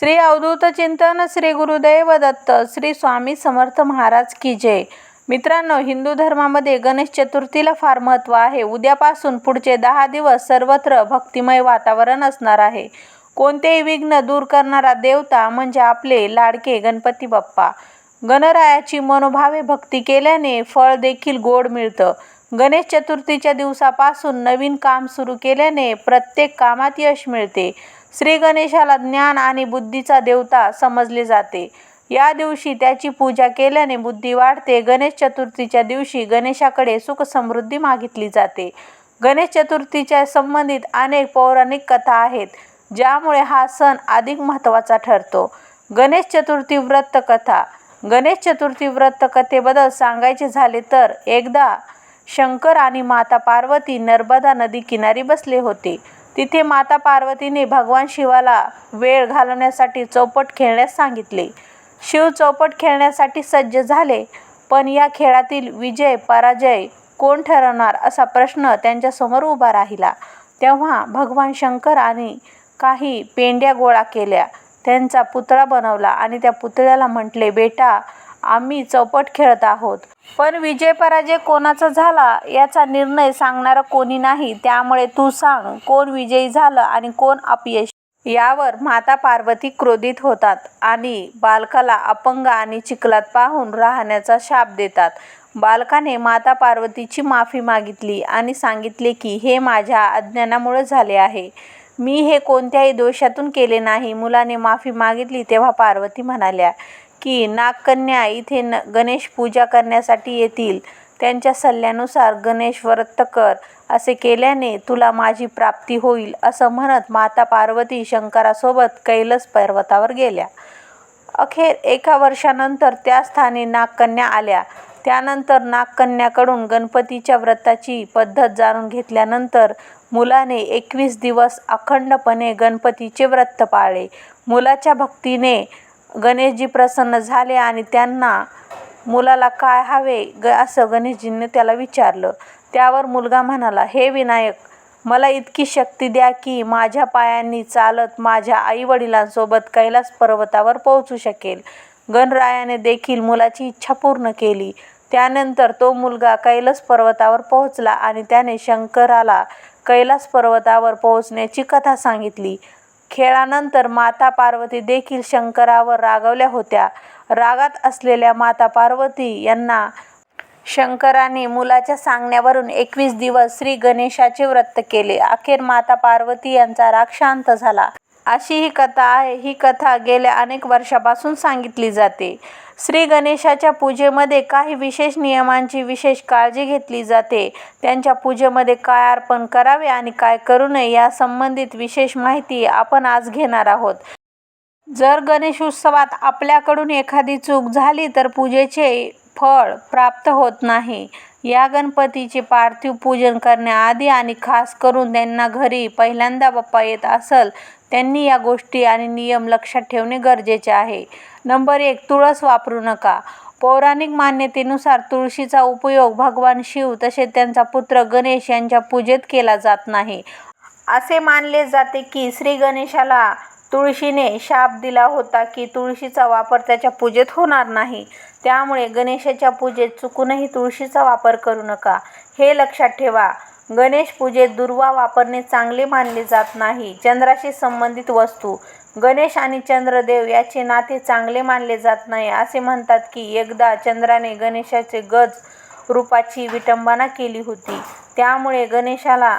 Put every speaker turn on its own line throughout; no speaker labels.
श्री अवधूत चिंतन श्री गुरुदेव दत्त श्री स्वामी समर्थ महाराज की जय. मित्रांनो हिंदू धर्मामध्ये गणेश चतुर्थीला फार महत्त्व आहे. उद्यापासून पुढचे दहा दिवस सर्वत्र भक्तिमय वातावरण असणार आहे. कोणतेही विघ्न दूर करणारा देवता म्हणजे आपले लाडके गणपती बाप्पा. गणरायाची मनोभावे भक्ती केल्याने फळ देखील गोड मिळतं. गणेश चतुर्थीच्या दिवसापासून नवीन काम सुरू केल्याने प्रत्येक कामात यश मिळते. श्री गणेशाला ज्ञान आणि बुद्धीचा देवता समजले जाते. या दिवशी त्याची पूजा केल्याने बुद्धी वाढते. गणेश चतुर्थीच्या दिवशी गणेशाकडे सुख समृद्धी मागितली जाते. गणेश चतुर्थीच्या संबंधित अनेक पौराणिक कथा आहेत ज्यामुळे हा सण अधिक महत्त्वाचा ठरतो. गणेश चतुर्थी व्रत कथा. गणेश चतुर्थी व्रत कथेबद्दल सांगायचे झाले तर एकदा शंकर आणि माता पार्वती नर्मदा नदी किनारी बसले होते. तिथे माता पार्वतीने भगवान शिवाला वेळ घालवण्यासाठी चौपट खेळण्यास सांगितले. शिव चौपट खेळण्यासाठी सज्ज झाले पण या खेळातील विजय पराजय कोण ठरवणार असा प्रश्न त्यांच्यासमोर उभा राहिला. तेव्हा भगवान शंकर आणि काही पेंड्या गोळा केल्या. त्यांचा पुतळा बनवला आणि त्या पुतळ्याला म्हटले बेटा आम्ही चौपट खेळत आहोत. पण विजय पराजय कोणाचा झाला याचा निर्णय सांगणारं कोणी नाही त्यामुळे तू सांग कोण विजयी झालं आणि कोण अपयश. यावर माता पार्वती क्रोधित होतात आणि बालकाला अपंग आणि चिखलात पाहून राहण्याचा शाप देतात. बालकाने माता पार्वतीची माफी मागितली आणि सांगितले की हे माझ्या अज्ञानामुळे झाले आहे. मी हे कोणत्याही दोषातून केले नाही. मुलाने माफी मागितली तेव्हा पार्वती म्हणाल्या की नागकन्या इथे न गणेश पूजा करण्यासाठी येतील. त्यांच्या सल्ल्यानुसार गणेश व्रत कर. असे केल्याने तुला माझी प्राप्ती होईल असं म्हणत माता पार्वती शंकरासोबत कैलास पर्वतावर गेल्या. अखेर एका वर्षानंतर त्या स्थानी नागकन्या आल्या. त्यानंतर नागकन्याकडून गणपतीच्या व्रताची पद्धत जाणून घेतल्यानंतर मुलाने एकवीस दिवस अखंडपणे गणपतीचे व्रत पाळले. मुलाच्या भक्तीने गणेशजी प्रसन्न झाले आणि त्यांना मुलाला काय हवे ग असं गणेशजींनी त्याला विचारलं. त्यावर मुलगा म्हणाला हे विनायक मला इतकी शक्ती द्या की माझ्या पायांनी चालत माझ्या आईवडिलांसोबत कैलास पर्वतावर पोहोचू शकेल. गणरायाने देखील मुलाची इच्छा पूर्ण केली. त्यानंतर तो मुलगा कैलास पर्वतावर पोहोचला आणि त्याने शंकराला कैलास पर्वतावर पोहोचण्याची कथा सांगितली. खेळानंतर माता पार्वती देखील शंकरावर रागवल्या होत्या. रागात असलेल्या माता पार्वती यांना शंकराने मुलाच्या सांगण्यावरून एकवीस दिवस श्री गणेशाचे व्रत केले. अखेर माता पार्वती यांचा राग शांत झाला. अशी ही कथा आहे. ही कथा गेल्या अनेक वर्षापासून सांगितली जाते. श्री गणेशाच्या पूजेमध्ये काही विशेष नियमांची विशेष काळजी घेतली जाते. त्यांच्या पूजेमध्ये काय अर्पण करावे आणि काय करू नये या संबंधित विशेष माहिती आपण आज घेणार आहोत. जर गणेश उत्सवात आपल्याकडून एखादी चूक झाली तर पूजेचे फळ प्राप्त होत नाही. या गणपतीचे पार्थिव पूजन करण्याआधी आणि खास करून त्यांना घरी पहिल्यांदा बाप्पा येत असेल त्यांनी या गोष्टी आणि नियम लक्षात ठेवणे गरजेचे आहे. नंबर एक तुळस वापरू नका. पौराणिक मान्यतेनुसार तुळशीचा उपयोग भगवान शिव तसेच त्यांचा पुत्र गणेश यांच्या पूजेत केला जात नाही. असे मानले जाते की श्री गणेशाला तुळशीने शाप दिला होता की तुळशीचा वापर त्याच्या पूजेत होणार नाही. त्यामुळे गणेशाच्या पूजेत चुकूनही तुळशीचा वापर करू नका. हे लक्षात ठेवा. गणेश पूजेत दुर्वा वापरणे चांगले मानले जात नाही. चंद्राशी संबंधित वस्तू. गणेश आणि चंद्रदेव याचे नाते चांगले मानले जात नाही असे म्हणतात की एकदा चंद्राने गणेशाचे गज रूपाची विटंबना केली होती. त्यामुळे गणेशाला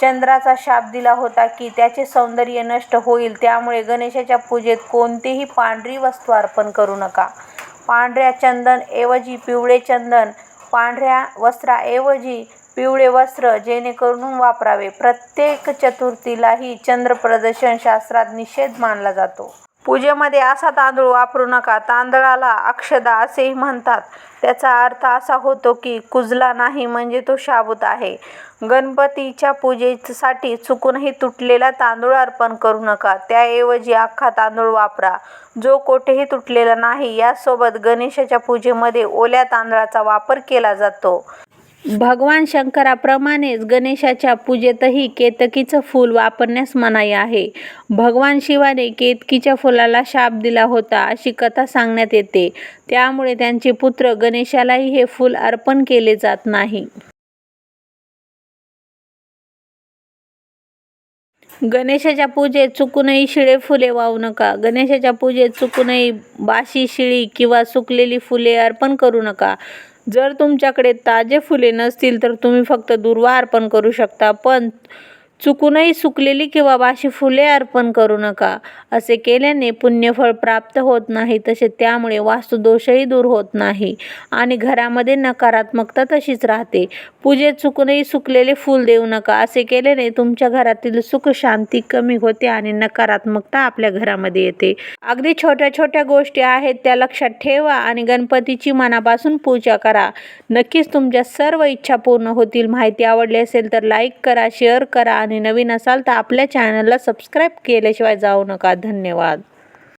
चंद्राचा शाप दिला होता की त्याचे सौंदर्य नष्ट होईल. त्यामुळे गणेशाच्या पूजेत कोणतीही पांढरी वस्तू अर्पण करू नका. पांढऱ्या चंदन ऐवजी पिवळे चंदन पांढऱ्या वस्त्राऐवजी पिवळे वस्त्र जेणेकरून वापरावे. प्रत्येक चतुर्थीलाही चंद्रप्रदर्शन शास्त्रात निषेध मानला जातो. पूजेमध्ये असा तांदूळ वापरू नका. तांदळाला अक्षदा असेही म्हणतात. त्याचा अर्थ असा होतो की कुजला नाही म्हणजे तो शाबूत आहे. गणपतीच्या पूजेसाठी चुकूनही तुटलेला तांदूळ अर्पण करू नका. त्याऐवजी अख्खा तांदूळ वापरा. जो कोठेही तुटलेला नाही यासोबत गणेशाच्या पूजेमध्ये ओल्या तांदळाचा वापर केला जातो. भगवान शंकराप्रमाणेच गणेशाच्या पूजेतही केतकीचं फूल वापरण्यास मनाई आहे. भगवान शिवाने केतकीच्या फुलाला शाप दिला होता अशी कथा सांगण्यात येते. त्यामुळे त्यांचे पुत्र गणेशालाही हे फूल अर्पण केले जात नाही. गणेशाच्या पूजेत चुकूनही शिळे फुले वाहू नका. गणेशाच्या पूजेत चुकूनही बाशी शिळी किंवा सुकलेली फुले अर्पण करू नका. जर तुमच्याकडे ताजे फुले नसतील तर तुम्ही फक्त दुर्वा अर्पण करू शकता पण चुकूनही सुकलेली किंवा बाशी फुले अर्पण करू नका. असे केल्याने पुण्यफळ प्राप्त होत नाही तसे त्यामुळे वास्तुदोषही दूर होत नाही आणि घरामध्ये नकारात्मकता तशीच राहते. पूजेत चुकूनही सुकलेले फूल देऊ नका. असे केल्याने तुमच्या घरातील सुख शांती कमी होते आणि नकारात्मकता आपल्या घरामध्ये येते. अगदी छोट्या छोट्या गोष्टी आहेत त्या लक्षात ठेवा आणि गणपतीची मनापासून पूजा करा. नक्कीच तुमच्या सर्व इच्छा पूर्ण होतील. माहिती आवडली असेल तर लाईक करा शेअर करा आणि आणि नवीन असाल तर आपल्या चॅनलला सबस्क्राईब केल्याशिवाय जाऊ नका. धन्यवाद.